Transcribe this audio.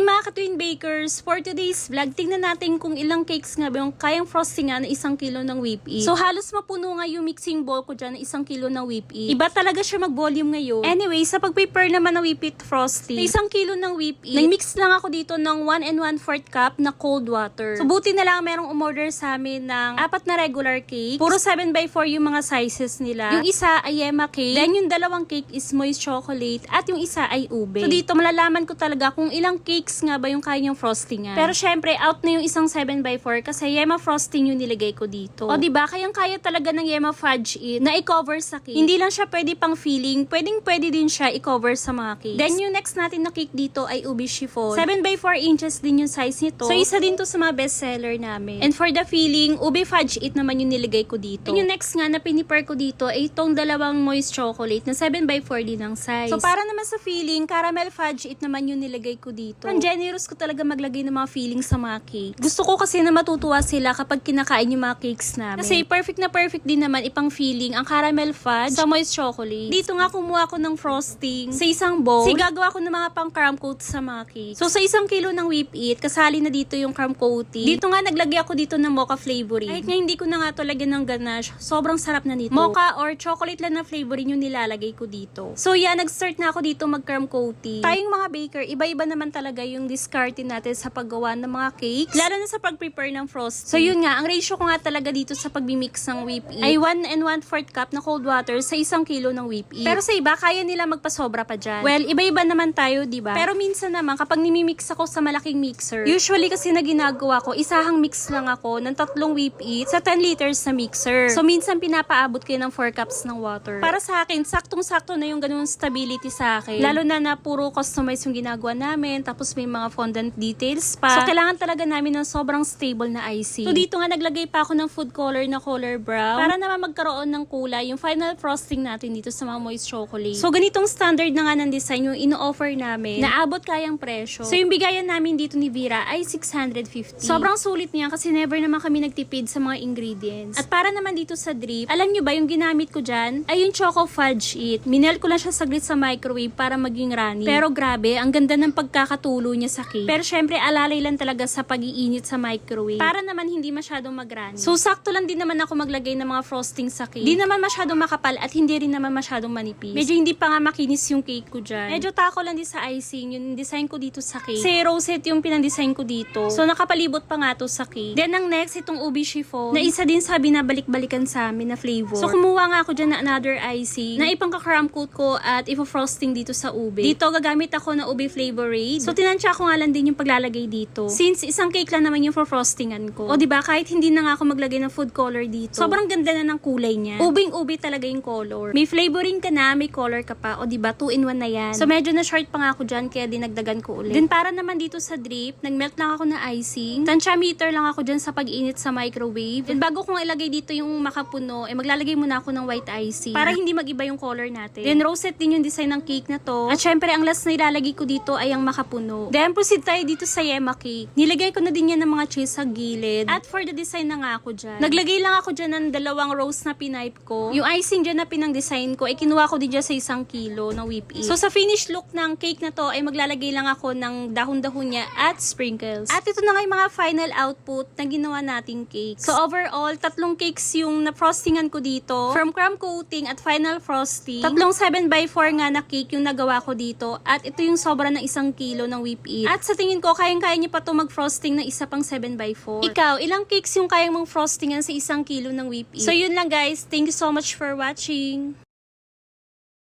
time mga ka-twin bakers! For today's vlog, tingnan natin kung ilang cakes nga ba yung kayang frosting nga na isang kilo ng whip it. So halos mapuno nga yung mixing bowl ko dyan na isang kilo ng whip it. Iba talaga siya mag-volume ngayon. Anyway, sa pag-prepare naman ng whip it frosting, sa isang kilo ng whip it, nag-mix lang ako dito ng 1 and 1 4 cup na cold water. So buti na lang merong umorder sa amin ng apat na regular cake. Puro 7 by 4 yung mga sizes nila. Yung isa ay yema cake, then yung dalawang cake is moist chocolate, at yung isa ay ube. So dito malalaman ko talaga kung ilang cakes nga ba yung kaya niyang frostingan. Pero syempre, out na yung isang 7x4 kasi yema frosting yung nilagay ko dito. O di ba kayang kaya talaga ng yema fudge it na i-cover sa cake. Hindi lang siya pwede pang filling, pwedeng pwede din siya i-cover sa mga cakes. Then yung next natin na cake dito ay ubi chiffon. 7x4 inches din yung size nito. So isa din to sa mga best seller namin. And for the filling, ube fudge it naman yung nilagay ko dito. And yung next nga na pinipare ko dito ay itong dalawang moist chocolate na 7x4 din ang size. So para naman sa filling, caramel fudge it naman yung nilagay ko dito. Ang generous ko talaga maglagay ng mga fillings sa mga cake. Gusto ko kasi na matutuwa sila kapag kinakain yung mga cakes namin. Kasi perfect na perfect din naman ipang filling ang caramel fudge sa moist chocolate. Dito nga kumuha ko ng frosting sa isang bowl. Kasi gagawa ko ng mga pang crumb coat sa mga cake. So sa isang kilo ng whip it, kasali na dito yung crumb coating. Dito nga naglagay ako dito ng mocha flavoring. Kahit nga hindi ko na nga to lagyan ng ganache, sobrang sarap na nito. Mocha or chocolate lang na flavoring yung nilalagay ko dito. So yeah, nag-start na ako dito mag crumb coating. Tayong mga baker, iba-iba naman talaga yung discarding natin sa paggawa ng mga cakes. Lalo na sa pag-prepare ng frosting. So yun nga, ang ratio ko nga talaga dito sa pag-mix ng whip it ay 1 and 1 4 cup na cold water sa isang kilo ng whip it. Pero sa iba, kaya nila magpasobra pa dyan. Well, iba-iba naman tayo, di ba? Pero minsan naman, kapag nimimix ako sa malaking mixer, usually kasi na ginagawa ko, isahang mix lang ako ng tatlong whip it sa 10 liters na mixer. So minsan pinapaabot ko ng 4 cups ng water. Para sa akin, saktong-sakto na yung ganun stability sa akin. Lalo na na puro customize yung ginagawa namin, tapos may mga fondant details pa. So kailangan talaga namin ng sobrang stable na icing. So dito nga naglagay pa ako ng food color na color brown para naman magkaroon ng kulay yung final frosting natin dito sa mga moist chocolate. So ganitong standard na nga ng design yung ino-offer namin na abot kayang presyo. So yung bigayan namin dito ni Vera ay 650. Sobrang sulit niya kasi never naman kami nagtipid sa mga ingredients. At para naman dito sa drip, alam nyo ba yung ginamit ko dyan ay yung choco fudge it. Minel ko lang siya saglit sa microwave para maging runny. Pero grabe, ang ganda ng pagkakatulo niya sa cake. Pero syempre alalay lang talaga sa pag-iinit sa microwave. Para naman hindi masyadong mag-runny. So sakto lang din naman ako maglagay ng mga frosting sa cake. Di naman masyadong makapal at hindi rin naman masyadong manipis. Medyo hindi pa nga makinis yung cake ko dyan. Medyo tako lang din sa icing yung design ko dito sa cake. Kasi rosette yung pinang-design ko dito. So nakapalibot pa nga to sa cake. Then ang next itong ubi chiffon na isa din sa binabalik-balikan sa amin na flavor. So kumuha nga ako dyan na another icing na ipang ka-crumb coat ko at ifo-frosting dito sa ube. Dito gagamit ako ng ube flavor aid. So tinansya ko nga lang din yung paglalagay dito. Since isang cake lang naman yung for frostingan ko. O ba kahit hindi na nga ako maglagay ng food color dito. Sobrang ganda na ng kulay niya. Ubing-ube talaga yung color. May flavoring ka na, may color ka pa. O ba 2 in 1 na yan. So medyo na short pa nga ako dyan kaya dinagdagan ko ulit. Then para naman dito sa drip, nagmelt lang ako na icing. Tansya meter lang ako dyan sa pag-init sa microwave. Then bago ko nga ilagay dito yung makapuno, eh maglalagay muna ako ng white icing. Para hindi magiba yung color natin. Then rosette din yung design ng cake na to. At syempre ang last na ilalagay ko dito ay ang makapuno. Then proceed tayo dito sa yema cake. Nilagay ko na din yan ng mga cheese sa gilid. At for the design na nga ako dyan. Naglagay lang ako dyan ng dalawang rose na pinipe ko. Yung icing dyan na pinang-design ko, ay kinuha ko din dyan sa isang kilo ng whip it. So sa finished look ng cake na to, ay maglalagay lang ako ng dahon-dahon niya at sprinkles. At ito na nga yung mga final output na ginawa nating cake. So overall, tatlong cakes yung na-frostingan ko dito. From crumb coating at final frosting. Tatlong 7x4 nga na cake yung nagawa ko dito. At ito yung sobra ng isang kilo ng whip it. At sa tingin ko, kayang-kaya niyo pa to mag-frosting ng isa pang 7x4. Ikaw, ilang cakes yung kayang mong frostingan sa isang kilo ng whip it? So yun lang guys. Thank you so much for watching.